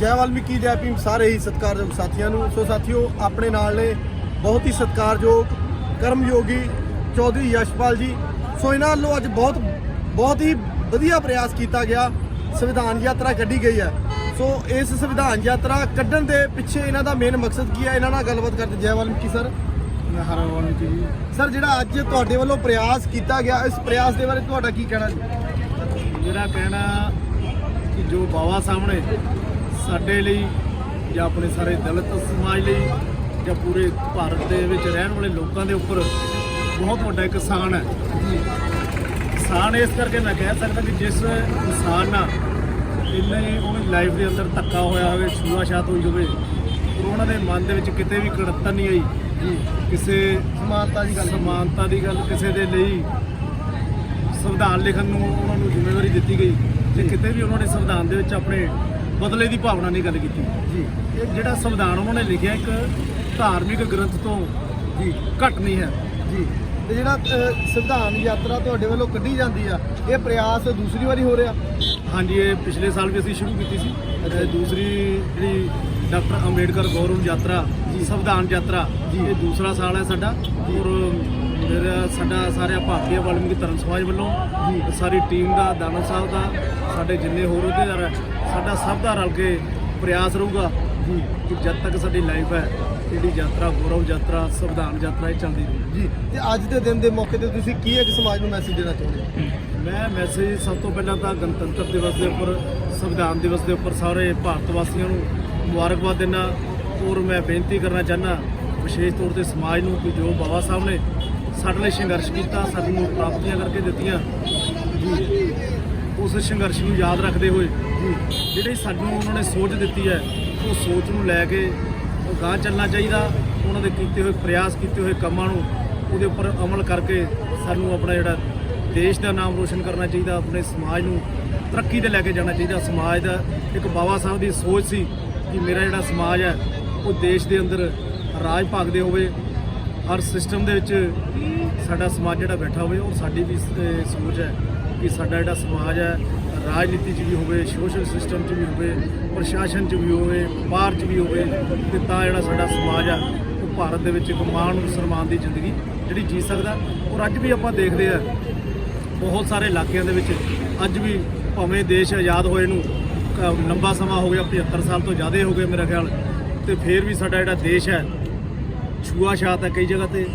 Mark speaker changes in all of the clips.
Speaker 1: ਜੈ ਵਾਲਮੀਕੀ ਜੈ ਭੀਮ ਸਾਰੇ ਹੀ ਸਤਿਕਾਰਯੋਗ ਸਾਥੀਆਂ ਨੂੰ। ਸੋ ਸਾਥੀਓ ਆਪਣੇ ਨਾਲ ਨੇ ਬਹੁਤ ਹੀ ਸਤਿਕਾਰਯੋਗ ਕਰਮਯੋਗੀ ਚੌਧਰੀ ਯਸ਼ਪਾਲ ਜੀ। ਸੋ ਇਹਨਾਂ ਵੱਲੋਂ ਅੱਜ ਬਹੁਤ ਬਹੁਤ ਹੀ ਵਧੀਆ ਪ੍ਰਯਾਸ ਕੀਤਾ ਗਿਆ। ਸੰਵਿਧਾਨ ਯਾਤਰਾ ਕੱਢੀ ਗਈ ਹੈ। ਸੋ ਇਸ ਸੰਵਿਧਾਨ ਯਾਤਰਾ ਕੱਢਣ ਦੇ ਪਿੱਛੇ ਇਹਨਾਂ ਦਾ ਮੇਨ ਮਕਸਦ ਕੀ ਹੈ? ਇਹਨਾਂ ਨਾਲ ਗੱਲਬਾਤ ਕਰਦੇ ਜੈ ਵਾਲਮੀਕੀ ਸਰ।
Speaker 2: ਮੈਂ ਹਰ ਵਾਲਮੀਕੀ ਜੀ।
Speaker 1: ਸਰ ਜਿਹੜਾ ਅੱਜ ਤੁਹਾਡੇ ਵੱਲੋਂ ਪ੍ਰਯਾਸ ਕੀਤਾ ਗਿਆ ਇਸ ਪ੍ਰਯਾਸ ਦੇ ਬਾਰੇ ਤੁਹਾਡਾ ਕੀ ਕਹਿਣਾ ਜੀ?
Speaker 2: ਮੇਰਾ ਕਹਿਣਾ ਕਿ ਜੋ ਬਾਬਾ ਸਾਹਮਣੇ ਸਾਡੇ ਲਈ ਜਾਂ ਆਪਣੇ ਸਾਰੇ ਦਲਿਤ ਸਮਾਜ ਲਈ ਜਾਂ ਪੂਰੇ ਭਾਰਤ ਦੇ ਵਿੱਚ ਰਹਿਣ ਵਾਲੇ ਲੋਕਾਂ ਦੇ ਉੱਪਰ ਬਹੁਤ ਵੱਡਾ ਇੱਕ ਸਾਨ ਹੈ। ਸਾਨ ਇਸ ਕਰਕੇ ਮੈਂ ਕਹਿ ਸਕਦਾ ਕਿ ਜਿਸ ਇਨਸਾਨ ਨਾਲ ਇੰਨੇ ਉਹਦੀ ਲਾਈਫ ਦੇ ਅੰਦਰ ਧੱਕਾ ਹੋਇਆ ਹੋਵੇ ਛੂਆ-ਛਾਤ ਹੋਈ ਹੋਵੇ ਉਹਨਾਂ ਦੇ ਮਨ ਦੇ ਵਿੱਚ ਕਿਤੇ ਵੀ ਕੜਤਨ ਨਹੀਂ ਆਈ। ਕਿਸੇ
Speaker 1: ਸਮਾਨਤਾ ਦੀ ਗੱਲ
Speaker 2: ਸਮਾਨਤਾ ਦੀ ਗੱਲ ਕਿਸੇ ਦੇ ਲਈ ਸੰਵਿਧਾਨ ਲਿਖਣ ਨੂੰ ਉਹਨਾਂ ਨੂੰ ਜ਼ਿੰਮੇਵਾਰੀ ਦਿੱਤੀ ਗਈ। ਜੇ। ਕਿਤੇ ਵੀ ਉਹਨਾਂ ਨੇ ਸੰਵਿਧਾਨ ਦੇ ਵਿੱਚ ਆਪਣੇ ਬਦਲੇ ਦੀ ਭਾਵਨਾ ਨਹੀਂ ਗੱਲ ਕੀਤੀ।
Speaker 1: ਜੀ।
Speaker 2: ਇਹ ਜਿਹੜਾ ਸੰਵਿਧਾਨ ਉਹਨਾਂ ਨੇ ਲਿਖਿਆ ਇੱਕ ਧਾਰਮਿਕ ਗ੍ਰੰਥ ਤੋਂ
Speaker 1: ਜੀ।
Speaker 2: ਘੱਟ ਨਹੀਂ ਹੈ।
Speaker 1: ਜੀ। ਤੇ ਜਿਹੜਾ ਸੰਵਿਧਾਨ ਯਾਤਰਾ ਤੁਹਾਡੇ ਵੱਲੋਂ ਕੱਢੀ ਜਾਂਦੀ ਆ ਇਹ ਪ੍ਰਯਾਸ ਦੂਸਰੀ ਵਾਰੀ ਹੋ ਰਿਹਾ?
Speaker 2: ਹਾਂਜੀ ਇਹ ਪਿਛਲੇ ਸਾਲ ਵੀ ਅਸੀਂ ਸ਼ੁਰੂ ਕੀਤੀ ਸੀ। ਤੇ ਦੂਸਰੀ ਜਿਹੜੀ ਡਾਕਟਰ ਅੰਬੇਡਕਰ ਗੌਰਵ ਯਾਤਰਾ ਸੰਵਿਧਾਨ ਯਾਤਰਾ ਇਹ ਦੂਸਰਾ ਸਾਲ ਹੈ ਸਾਡਾ। ਔਰ ਮੇਰਾ ਸਾਡਾ ਸਾਰੇ ਭਾਰਤੀ ਵਾਲਮੀਕੀ ਧਰਮ ਸਮਾਜ ਵੱਲੋਂ ਸਾਰੀ ਟੀਮ ਦਾ ਦਾਨਵ ਸਾਹਿਬ ਦਾ ਸਾਡੇ ਜਿੰਨੇ ਹੋਰ ਅਹੁਦੇਦਾਰ ਹੈ ਸਾਡਾ ਸਭ ਦਾ ਰਲ ਕੇ ਪ੍ਰਯਾਸ ਰਹੂਗਾ ਜੀ ਕਿ ਜਦ ਤੱਕ ਸਾਡੀ ਲਾਈਫ ਹੈ ਜਿਹੜੀ ਯਾਤਰਾ ਗੌਰਵ ਯਾਤਰਾ ਸੰਵਿਧਾਨ ਯਾਤਰਾ ਇਹ ਚੱਲਦੀ ਰਹੂ।
Speaker 1: ਜੀ ਤੇ ਅੱਜ ਦੇ ਦਿਨ ਦੇ ਮੌਕੇ ਤੇ ਤੁਸੀਂ ਕੀ ਇੱਕ ਸਮਾਜ ਨੂੰ ਮੈਸੇਜ ਦੇਣਾ ਚਾਹੁੰਦੇ ਹੋ?
Speaker 2: ਮੈਂ ਮੈਸੇਜ ਸਭ ਤੋਂ ਪਹਿਲਾਂ ਤਾਂ ਗਣਤੰਤਰ ਦਿਵਸ ਦੇ ਉੱਪਰ ਸੰਵਿਧਾਨ ਦਿਵਸ ਦੇ ਉੱਪਰ ਸਾਰੇ ਭਾਰਤ ਵਾਸੀਆਂ ਨੂੰ ਮੁਬਾਰਕਬਾਦ ਦਿੰਦਾ। ਔਰ ਮੈਂ ਬੇਨਤੀ ਕਰਨਾ ਚਾਹੁੰਦਾ ਵਿਸ਼ੇਸ਼ ਤੌਰ ਤੇ ਸਮਾਜ ਨੂੰ ਕਿ ਜੋ ਬਾਬਾ ਸਾਹਿਬ ਨੇ ਸਾਡੇ ਲਈ ਸੰਘਰਸ਼ ਕੀਤਾ ਸਾਨੂੰ ਪ੍ਰਾਪਤੀਆਂ ਕਰਕੇ ਦਿੱਤੀਆਂ। ਉਸ ਸੰਘਰਸ਼ ਨੂੰ ਯਾਦ ਰੱਖਦੇ ਹੋਏ ਜਿਹੜੀ ਸਾਨੂੰ ਉਹਨਾਂ ਨੇ ਸੋਚ ਦਿੱਤੀ ਹੈ, ਉਹ ਸੋਚ ਨੂੰ ਲੈ ਕੇ ਉਹ ਗਾਂ ਚੱਲਣਾ ਚਾਹੀਦਾ। ਉਹਨਾਂ ਦੇ ਕੀਤੇ ਹੋਏ ਪ੍ਰਯਾਸ, ਕੀਤੇ ਹੋਏ ਕੰਮਾਂ ਨੂੰ ਉਹਦੇ ਉੱਪਰ ਅਮਲ ਕਰਕੇ ਸਾਨੂੰ ਆਪਣਾ ਜਿਹੜਾ ਦੇਸ਼ ਦਾ ਨਾਮ ਰੋਸ਼ਨ ਕਰਨਾ ਚਾਹੀਦਾ, ਆਪਣੇ ਸਮਾਜ ਨੂੰ ਤਰੱਕੀ ਤੇ ਲੈ ਕੇ ਜਾਣਾ ਚਾਹੀਦਾ। ਸਮਾਜ ਦਾ ਇੱਕ ਬਾਬਾ ਸਾਹਿਬ ਦੀ ਸੋਚ ਸੀ ਕਿ ਮੇਰਾ ਜਿਹੜਾ ਸਮਾਜ ਹੈ, ਉਹ ਦੇਸ਼ ਦੇ ਅੰਦਰ ਰਾਜ ਭਾਗਦੇ ਹੋਵੇ ਹਰ ਸਿਸਟਮ ਦੇ ਵਿੱਚ ਸਾਡਾ ਸਮਾਜ ਜਿਹੜਾ ਬੈਠਾ ਹੋਵੇ, ਉਹ ਸਾਡੀ ਵੀ ਸੋਚ ਹੈ ਕਿ ਸਾਡਾ ਜਿਹੜਾ ਸਮਾਜ ਹੈ, ਰਾਜਨੀਤੀ 'ਚ ਵੀ ਹੋਵੇ ਸੋਸ਼ਲ ਸਿਸਟਮ 'ਚ ਵੀ ਹੋਵੇ, ਪ੍ਰਸ਼ਾਸਨ 'ਚ ਵੀ ਹੋਵੇ, ਬਾਹਰ 'ਚ ਵੀ ਹੋਵੇ, ਤੇ ਤਾਂ ਜਿਹੜਾ ਸਾਡਾ ਸਮਾਜ ਆ ਉਹ ਭਾਰਤ ਦੇ ਵਿੱਚ ਇੱਕ ਮਾਣ ਸਨਮਾਨ ਦੀ ਜ਼ਿੰਦਗੀ ਜਿਹੜੀ ਜੀ ਸਕਦਾ ਔਰ ਅੱਜ ਵੀ ਆਪਾਂ ਦੇਖਦੇ ਆ ਬਹੁਤ ਸਾਰੇ ਇਲਾਕਿਆਂ ਦੇ ਵਿੱਚ ਅੱਜ ਵੀ ਭਾਵੇਂ ਦੇਸ਼ ਆਜ਼ਾਦ ਹੋਏ ਨੂੰ ਕ- ਲੰਬਾ ਸਮਾਂ ਹੋ ਗਿਆ 75 ਸਾਲ ਤੋਂ ਜ਼ਿਆਦਾ ਹੋ ਗਏ ਮੇਰਾ ਖਿਆਲ, ਤੇ ਫਿਰ ਵੀ ਸਾਡਾ ਜਿਹੜਾ ਦੇਸ਼ ਹੈ ਛੂਆਛਾਤ ਹੈ ਕਈ ਜਗ੍ਹਾ ਤੇ।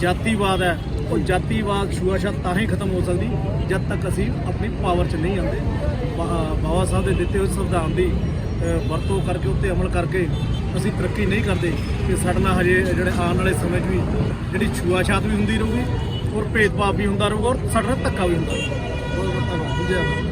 Speaker 2: ਜਾਤੀਵਾਦ ਹੈ। ਉਹ ਜਾਤੀਵਾਦ, ਛੂਆਛਾਤ ਤਾਂ ਹੀ ਖਤਮ ਹੋ ਸਕਦੀ ਜਦ ਤੱਕ ਅਸੀਂ ਆਪਣੀ ਪਾਵਰ 'ਚ ਨਹੀਂ ਆਉਂਦੇ। ਬਾ- ਬਾਬਾ ਸਾਹਿਬ ਦੇ ਦਿੱਤੇ ਹੋਏ ਸੰਵਿਧਾਨ ਦੀ ਵਰਤੋਂ ਕਰਕੇ, ਉੱਤੇ ਅਮਲ ਕਰਕੇ ਅਸੀਂ ਤਰੱਕੀ ਨਹੀਂ ਕਰਦੇ ਤੇ ਸਾਡੇ ਨਾਲ ਹਜੇ ਜਿਹੜੇ ਆਉਣ ਵਾਲੇ ਸਮੇਂ 'ਚ ਵੀ ਜਿਹੜੀ ਛੂਆਛਾਤ ਵੀ ਹੁੰਦੀ ਰਹੂਗੀ ਔਰ ਭੇਦਭਾਵ ਵੀ ਹੁੰਦਾ ਰਹੂਗਾ ਔਰ ਸਾਡੇ ਨਾਲ ਧੱਕਾ ਵੀ ਹੁੰਦਾ। ਰਹੂਗਾ
Speaker 1: ਬਹੁਤ ਬਹੁਤ ਧੰਨਵਾਦ ਜੀ